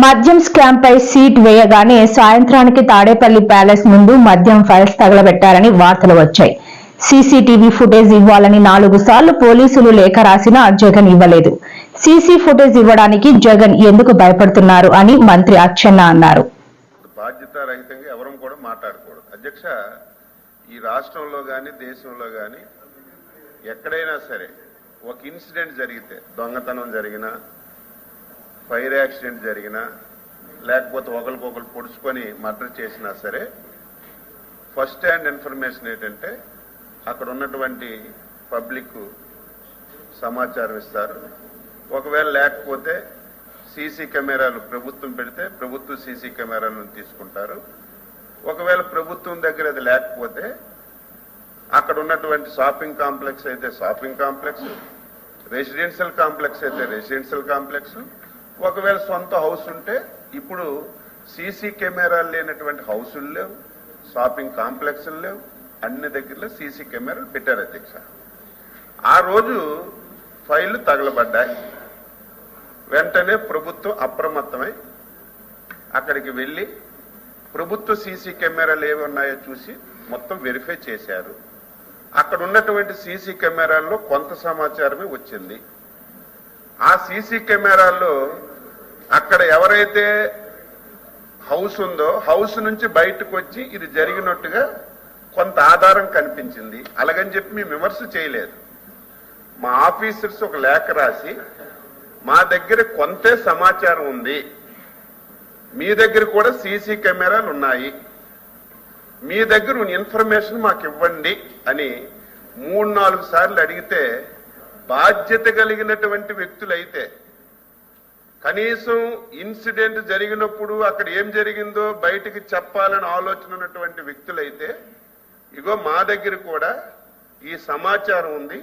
మద్యం స్కామ్ పై సీట్ వేయగానే సాయంత్రానికి తాడేపల్లి ప్యాలెస్ ముందు మద్యం ఫైల్స్ తగలబెట్టారని వార్తలు వచ్చాయి. సీసీటీవీ ఫుటేజ్ ఇవ్వాలని నాలుగు సార్లు పోలీసులు లేఖ రాసినా జగన్ ఇవ్వలేదు. సీసీ ఫుటేజ్ ఇవ్వడానికి జగన్ ఎందుకు భయపడుతున్నారు అని మంత్రి అచ్చెన్న అన్నారు. బాధ్యత రహితంగా ఎవరం కూడా మాట్లాడకూడదు. అధ్యక్ష ఈ రాష్ట్రంలో కానీ దేశంలో కానీ ఎక్కడైనా సరే ఒక ఇన్సిడెంట్ జరిగితే దొంగతనం జరిగినా ఫైర్ యాక్సిడెంట్ జరిగినా లేకపోతే ఒకరికొకరు పొడుచుకొని మర్డర్ చేసినా సరే ఫస్ట్ హ్యాండ్ ఇన్ఫర్మేషన్ ఏంటంటే అక్కడ ఉన్నటువంటి పబ్లిక్ సమాచారం ఇస్తారు. ఒకవేళ లేకపోతే సీసీ కెమెరాలు ప్రభుత్వం పెడితే ప్రభుత్వ సీసీ కెమెరాలను తీసుకుంటారు. ఒకవేళ ప్రభుత్వం దగ్గర అది లేకపోతే అక్కడ ఉన్నటువంటి షాపింగ్ కాంప్లెక్స్ అయితే షాపింగ్ కాంప్లెక్స్ రెసిడెన్షియల్ కాంప్లెక్స్ అయితే రెసిడెన్షియల్ కాంప్లెక్స్ ఒకవేళ సొంత హౌస్ ఉంటే ఇప్పుడు సీసీ కెమెరాలు లేనటువంటి హౌసులు లేవు షాపింగ్ కాంప్లెక్స్లు లేవు అన్ని దగ్గరలో సీసీ కెమెరాలు పెట్టారు అధ్యక్ష. ఆ రోజు ఫైళ్ళు తగలబడ్డాయి. వెంటనే ప్రభుత్వం అప్రమత్తమై అక్కడికి వెళ్ళి ప్రభుత్వ సీసీ కెమెరాలు ఏవి ఉన్నాయో చూసి మొత్తం వెరిఫై చేశారు. అక్కడ ఉన్నటువంటి సీసీ కెమెరాల్లో కొంత సమాచారమే వచ్చింది. ఆ సీసీ కెమెరాల్లో అక్కడ ఎవరైతే హౌస్ ఉందో హౌస్ నుంచి బయటకు వచ్చి ఇది జరిగినట్టుగా కొంత ఆధారం కనిపించింది. అలాగని చెప్పి మేము విమర్శ చేయలేదు. మా ఆఫీసర్స్ ఒక లేఖ రాసి మా దగ్గర కొంతే సమాచారం ఉంది. మీ దగ్గర కూడా సీసీ కెమెరాలు ఉన్నాయి. మీ దగ్గర ఉన్న ఇన్ఫర్మేషన్ మాకు ఇవ్వండి అని మూడు నాలుగు సార్లు అడిగితే బాధ్యత కలిగినటువంటి వ్యక్తులైతే కనీసం ఇన్సిడెంట్ జరిగినప్పుడు అక్కడ ఏం జరిగిందో బయటికి చెప్పాలని ఆలోచన ఉన్నటువంటి వ్యక్తులైతే ఇగో మా దగ్గర కూడా ఈ సమాచారం ఉంది.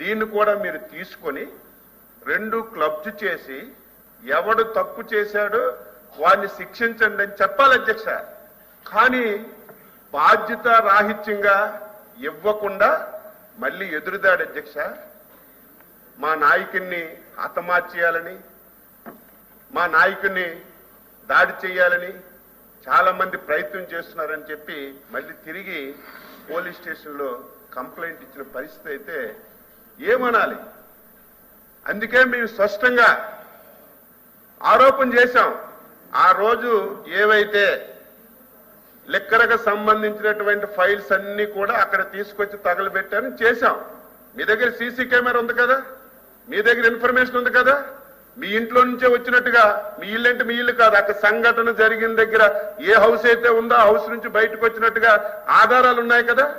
దీన్ని కూడా మీరు తీసుకొని రెండు క్లబ్స్ చేసి ఎవడు తప్పు చేశాడో వాడిని శిక్షించండి అని చెప్పాలి అధ్యక్ష. కానీ బాధ్యత రాహిత్యంగా ఇవ్వకుండా మళ్ళీ ఎదురుదాడు అధ్యక్ష. మా నాయకుడిని హతమార్చేయాలని మా నాయకుడిని దాడి చేయాలని చాలా మంది ప్రయత్నం చేస్తున్నారని చెప్పి మళ్ళీ తిరిగి పోలీస్ స్టేషన్లో కంప్లైంట్ ఇచ్చిన పరిస్థితి అయితే ఏమనాలి? అందుకే మేము స్పష్టంగా ఆరోపణ చేశాం. ఆ రోజు ఏవైతే లెక్కరకు సంబంధించినటువంటి ఫైల్స్ అన్ని కూడా అక్కడ తీసుకొచ్చి తగలబెట్టారని చేశాం. మీ దగ్గర సీసీ కెమెరా ఉంది కదా? మీ దగ్గర ఇన్ఫర్మేషన్ ఉంది కదా? మీ ఇంట్లో నుంచే వచ్చినట్టుగా మీ ఇల్లు అంటే మీ ఇల్లు కాదు. అక్కడ సంఘటన జరిగిన దగ్గర ఏ హౌస్ అయితే ఉందో ఆ హౌస్ నుంచి బయటకు వచ్చినట్టుగా ఆధారాలు ఉన్నాయి కదా?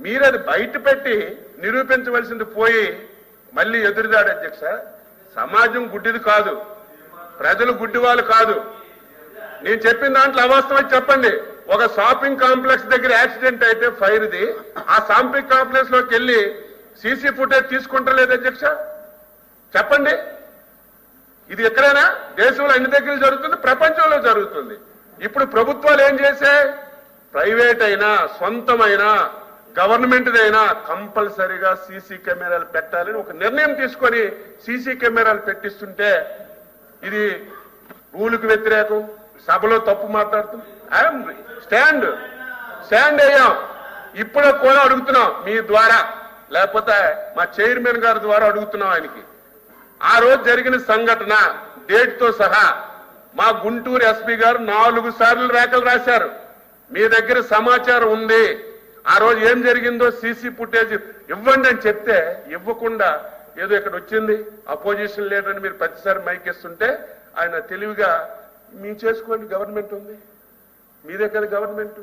మీరు అది బయట పెట్టి నిరూపించవలసింది పోయి మళ్ళీ ఎదురుదాడు అధ్యక్ష. సమాజం గుడ్డిది కాదు. ప్రజలు గుడ్డి వాళ్ళు కాదు. నేను చెప్పిన దాంట్లో అవాస్తవం చెప్పండి. ఒక షాపింగ్ కాంప్లెక్స్ దగ్గర యాక్సిడెంట్ అయితే ఫైర్ది. ఆ షాపింగ్ కాంప్లెక్స్లోకి వెళ్ళి సీసీ ఫుటేజ్ తీసుకుంటలేదు అధ్యక్ష. చెప్పండి. ఇది ఎక్కడైనా దేశంలో అన్ని దగ్గర జరుగుతుంది? ప్రపంచంలో జరుగుతుంది. ఇప్పుడు ప్రభుత్వాలు ఏం చేశాయి ప్రైవేట్ అయినా సొంతమైనా గవర్నమెంట్ అయినా కంపల్సరీగా సీసీ కెమెరాలు పెట్టాలని ఒక నిర్ణయం తీసుకొని సీసీ కెమెరాలు పెట్టిస్తుంటే ఇది రూలుకు వ్యతిరేకం సభలో తప్పు మాట్లాడుతుంది. I'm stand. స్టాండ్ అయ్యాం ఇప్పుడు కూడా అడుగుతున్నాం మీ ద్వారా. లేకపోతే మా చైర్మన్ గారి ద్వారా అడుగుతున్నాం ఆయనకి. ఆ రోజు జరిగిన సంఘటన డేట్తో సహా మా గుంటూరు ఎస్పీ గారు నాలుగు సార్లు రేఖలు రాశారు. మీ దగ్గర సమాచారం ఉంది. ఆ రోజు ఏం జరిగిందో సీసీ ఫుటేజ్ ఇవ్వండి అని చెప్తే ఇవ్వకుండా ఏదో ఇక్కడ వచ్చింది అపోజిషన్ లీడర్ అని మీరు ప్రతిసారి మైకేస్తుంటే ఆయన తెలివిగా మీ చేసుకోండి గవర్నమెంట్ ఉంది. మీదే కదా గవర్నమెంట్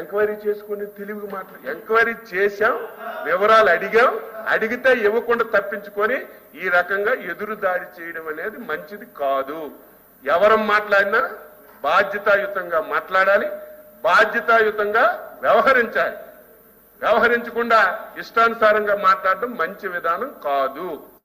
ఎంక్వైరీ చేసుకుని తెలివిగా మాట్లాడు ఎంక్వైరీ చేశాం వివరాలు అడిగాం. అడిగితే ఇవ్వకుండా తప్పించుకొని ఈ రకంగా ఎదురుదారి చేయడం అనేది మంచిది కాదు. ఎవరం మాట్లాడినా బాధ్యతాయుతంగా మాట్లాడాలి బాధ్యతాయుతంగా వ్యవహరించాలి. వ్యవహరించకుండా ఇష్టానుసారంగా మాట్లాడడం మంచి విధానం కాదు.